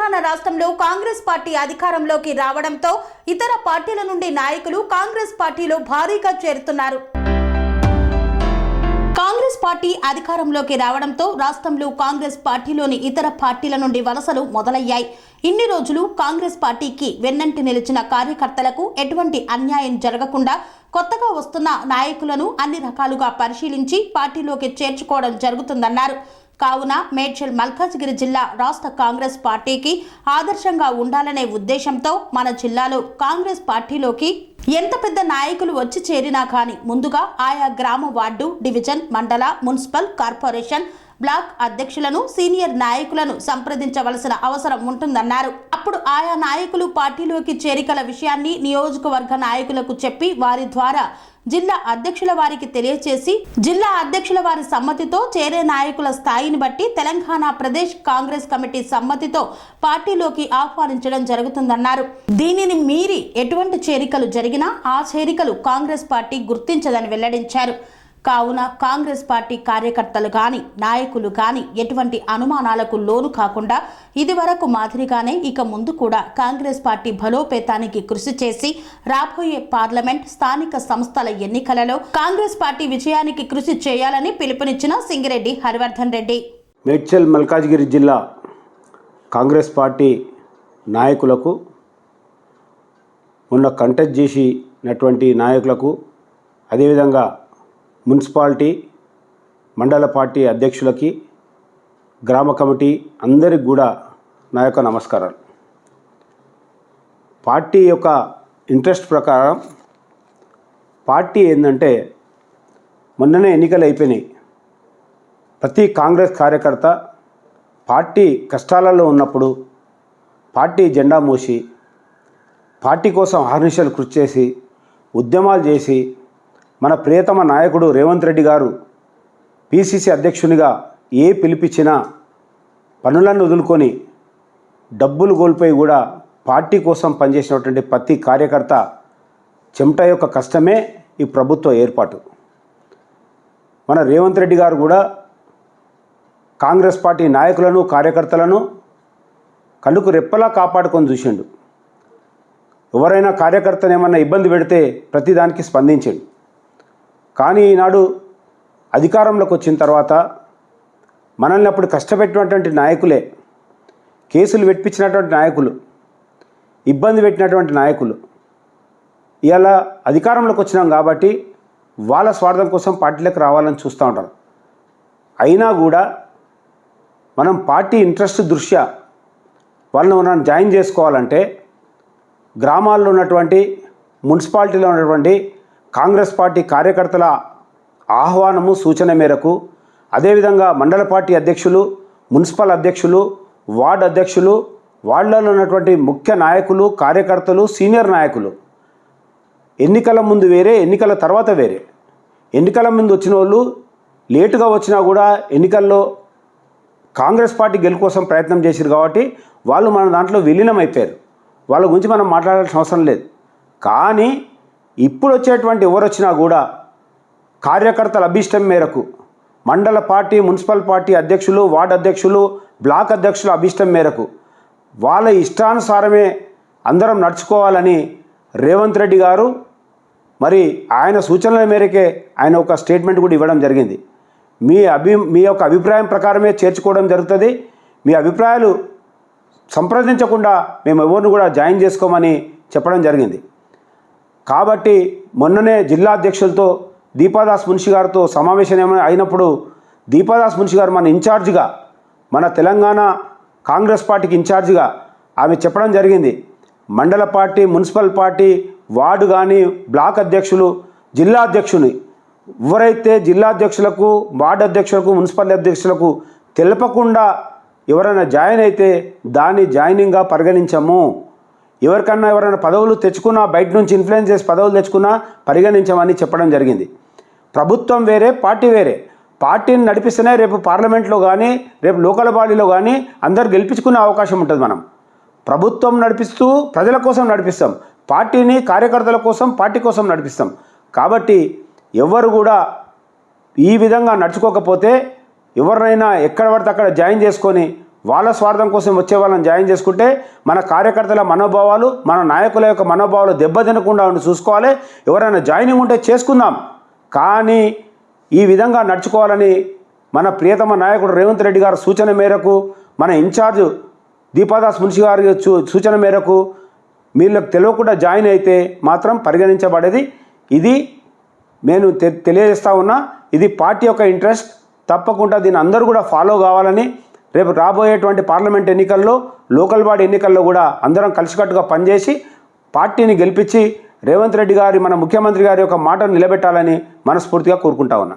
తెలంగాణ రాష్ట్రంలో కాంగ్రెస్ పార్టీ అధికారంలోకి రావడంతో ఇతర పార్టీల నుండి నాయకులు కాంగ్రెస్ పార్టీలో భారీగా చేరుతున్నారు. కాంగ్రెస్ పార్టీ అధికారంలోకి రావడంతో రాష్ట్రంలో కాంగ్రెస్ పార్టీలోని ఇతర పార్టీల నుండి వలసలు మొదలయ్యాయి. ఇన్ని రోజులు కాంగ్రెస్ పార్టీకి వెన్నంటి నిలిచిన కార్యకర్తలకు ఎటువంటి అన్యాయం జరగకుండా కొత్తగా వస్తున్న నాయకులను అన్ని రకాలుగా పరిశీలించి పార్టీలోకి చేర్చుకోవడం జరుగుతుందన్నారు. కావున మేడ్చల్ మల్కాజ్గిరి జిల్లా రాష్ట్ర కాంగ్రెస్ పార్టీకి ఆదర్శంగా ఉండాలనే ఉద్దేశంతో మన జిల్లాలో కాంగ్రెస్ పార్టీలోకి ఎంత పెద్ద నాయకులు వచ్చి చేరినా కానీ ముందుగా ఆయా గ్రామ వార్డు డివిజన్ మండల మున్సిపల్ కార్పొరేషన్ బ్లాక్ అధ్యక్షులను సీనియర్ నాయకులను సంప్రదించవలసిన అవసరం ఉంటుందన్నారు. అప్పుడు ఆయా నాయకులు పార్టీలోకి చేరికల విషయాన్ని నియోజకవర్గ నాయకులకు చెప్పి వారి ద్వారా జిల్లా అధ్యక్షుల వారికి తెలియచేసి జిల్లా అధ్యక్షుల వారి సమ్మతితో చేరే నాయకుల స్థాయిని బట్టి తెలంగాణ ప్రదేశ్ కాంగ్రెస్ కమిటీ సమ్మతితో పార్టీలోకి ఆహ్వానించడం జరుగుతుందన్నారు. దీనిని మీరి ఎటువంటి చేరికలు జరిగినా ఆ చేరికలు కాంగ్రెస్ పార్టీ గుర్తించదని వెల్లడించారు. కావున కాంగ్రెస్ పార్టీ కార్యకర్తలు కానీ నాయకులు కానీ ఎటువంటి అనుమానాలకు లోను కాకుండా ఇదివరకు మాదిరిగానే ఇక ముందు కూడా కాంగ్రెస్ పార్టీ బలోపేతానికి కృషి చేసి రాబోయే పార్లమెంట్ స్థానిక సంస్థల ఎన్నికలలో కాంగ్రెస్ పార్టీ విజయానికి కృషి చేయాలని పిలుపునిచ్చిన సింగిరెడ్డి హరివర్ధన్ రెడ్డి. మేడ్చల్ మల్కాజ్గిరి జిల్లా కాంగ్రెస్ పార్టీ నాయకులకు మొన్న కంటెస్ట్ చేసినటువంటి నాయకులకు అదేవిధంగా మున్సిపాలిటీ మండల పార్టీ అధ్యక్షులకి గ్రామ కమిటీ అందరికి కూడా నా యొక్క నమస్కారాలు. పార్టీ యొక్క ఇంట్రెస్ట్ ప్రకారం పార్టీ ఏంటంటే మొన్ననే ఎన్నికలు అయిపోయినాయి. ప్రతి కాంగ్రెస్ కార్యకర్త పార్టీ కష్టాలలో ఉన్నప్పుడు పార్టీ జెండా మోసి పార్టీ కోసం ఆహర్నిశలు కృషి చేసి ఉద్యమాలు చేసి మన ప్రియతమ నాయకుడు రేవంత్ రెడ్డి గారు పిసిసి అధ్యక్షునిగా ఏ పిలిపించినా పనులను వదులుకొని డబ్బులు కోల్పోయి కూడా పార్టీ కోసం పనిచేసినటువంటి ప్రతి కార్యకర్త చెమట యొక్క కష్టమే ఈ ప్రభుత్వ ఏర్పాటు. మన రేవంత్ రెడ్డి గారు కూడా కాంగ్రెస్ పార్టీ నాయకులను కార్యకర్తలను కళ్ళుకు రెప్పలా కాపాడుకొని చూసిండు. ఎవరైనా కార్యకర్తను ఏమన్నా ఇబ్బంది పెడితే ప్రతిదానికి స్పందించండు. కానీ ఈనాడు అధికారంలోకి వచ్చిన తర్వాత మనల్ని అప్పుడు కష్టపెట్టినటువంటి నాయకులే కేసులు పెట్టించినటువంటి నాయకులు ఇబ్బంది పెట్టినటువంటి నాయకులు. ఇలా అధికారంలోకి వచ్చినాం కాబట్టి వాళ్ళ స్వార్థం కోసం పార్టీలకు రావాలని చూస్తూ ఉంటారు అయినా కూడా మనం పార్టీ ఇంట్రెస్ట్ దృష్ట్యా వాళ్ళని మనం జాయిన్ చేసుకోవాలంటే గ్రామాల్లో ఉన్నటువంటి మున్సిపాలిటీలో ఉన్నటువంటి కాంగ్రెస్ పార్టీ కార్యకర్తల ఆహ్వానము సూచన మేరకు అదేవిధంగా మండల పార్టీ అధ్యక్షులు మున్సిపల్ అధ్యక్షులు వార్డు అధ్యక్షులు వార్డులలో ఉన్నటువంటి ముఖ్య నాయకులు కార్యకర్తలు సీనియర్ నాయకులు. ఎన్నికల ముందు వేరే ఎన్నికల తర్వాత వేరే. ఎన్నికల ముందు వచ్చిన వాళ్ళు లేటుగా వచ్చినా కూడా ఎన్నికల్లో కాంగ్రెస్ పార్టీ గెలుపు కోసం ప్రయత్నం చేశారు కాబట్టి వాళ్ళు మన దాంట్లో విలీనం అయిపోయారు వాళ్ళ గురించి మనం మాట్లాడాల్సిన అవసరం లేదు. కానీ ఇప్పుడు వచ్చేటువంటి ఎవరు వచ్చినా కూడా కార్యకర్తల అభిష్టం మేరకు మండల పార్టీ మున్సిపల్ పార్టీ అధ్యక్షులు వార్డు అధ్యక్షులు బ్లాక్ అధ్యక్షుల అభిష్టం మేరకు వాళ్ళ ఇష్టానుసారమే అందరం నడుచుకోవాలని రేవంత్ రెడ్డి గారు మరి ఆయన సూచనల మేరకే ఆయన ఒక స్టేట్మెంట్ కూడా ఇవ్వడం జరిగింది. మీ అభి మీ యొక్క అభిప్రాయం ప్రకారమే చేర్చుకోవడం జరుగుతుంది. మీ అభిప్రాయాలు సంప్రదించకుండా మేము ఎవరిని కూడా జాయిన్ చేసుకోమని చెప్పడం జరిగింది. కాబట్టి మొన్ననే జిల్లా అధ్యక్షులతో దీపాదాస్ మున్షి గారితో సమావేశం ఏమైనా అయినప్పుడు దీపాదాస్ మున్షి గారు మన ఇన్ఛార్జిగా మన తెలంగాణ కాంగ్రెస్ పార్టీకి ఇన్ఛార్జిగా ఆమె చెప్పడం జరిగింది. మండల పార్టీ మున్సిపల్ పార్టీ వార్డు కానీ బ్లాక్ అధ్యక్షులు జిల్లా అధ్యక్షుని. ఎవరైతే జిల్లా అధ్యక్షులకు వార్డు అధ్యక్షులకు మున్సిపల్ అధ్యక్షులకు తెలపకుండా ఎవరైనా జాయిన్ అయితే దాన్ని జాయినింగ్గా పరిగణించము. ఎవరికన్నా ఎవరైనా పదవులు తెచ్చుకున్నా బయట నుంచి ఇన్ఫ్లుయెన్స్ చేసి పదవులు తెచ్చుకున్నా పరిగణించమని చెప్పడం జరిగింది. ప్రభుత్వం వేరే పార్టీ వేరే. పార్టీని నడిపిస్తేనే రేపు పార్లమెంట్లో కానీ రేపు లోకల్ బాడీలో కానీ అందరు గెలిపించుకునే అవకాశం ఉంటుంది మనం. ప్రభుత్వం నడిపిస్తూ ప్రజల కోసం నడిపిస్తాం. పార్టీని కార్యకర్తల కోసం పార్టీ కోసం నడిపిస్తాం. కాబట్టి ఎవరు కూడా ఈ విధంగా నడుచుకోకపోతే ఎవరినైనా ఎక్కడ పడితే అక్కడ జాయిన్ చేసుకొని వాళ్ళ స్వార్థం కోసం వచ్చే వాళ్ళని జాయిన్ చేసుకుంటే మన కార్యకర్తల మనోభావాలు మన నాయకుల యొక్క మనోభావాలు దెబ్బతినకుండా ఉండి చూసుకోవాలి. ఎవరైనా జాయినింగ్ ఉంటే చేసుకుందాం. కానీ ఈ విధంగా నడుచుకోవాలని మన ప్రియతమ నాయకుడు రేవంత్ రెడ్డి గారి సూచన మేరకు మన ఇన్ఛార్జ్ దీపాదాస్ మున్షి గారి సూచన మేరకు వీళ్ళకి తెలియకుండా జాయిన్ అయితే మాత్రం పరిగణించబడేది. ఇది నేను తె- తెలియజేస్తా ఉన్నా ఇది పార్టీ యొక్క ఇంట్రెస్ట్. తప్పకుండా దీన్ని అందరూ కూడా ఫాలో కావాలని రేపు రాబోయేటువంటి పార్లమెంట్ ఎన్నికల్లో లోకల్ బాడీ ఎన్నికల్లో కూడా అందరం కలిసికట్టుగా పనిచేసి పార్టీని గెలిపించి రేవంత్ రెడ్డి గారి మన ముఖ్యమంత్రి గారి యొక్క మాటను నిలబెట్టాలని మనస్ఫూర్తిగా కోరుకుంటా ఉన్నా.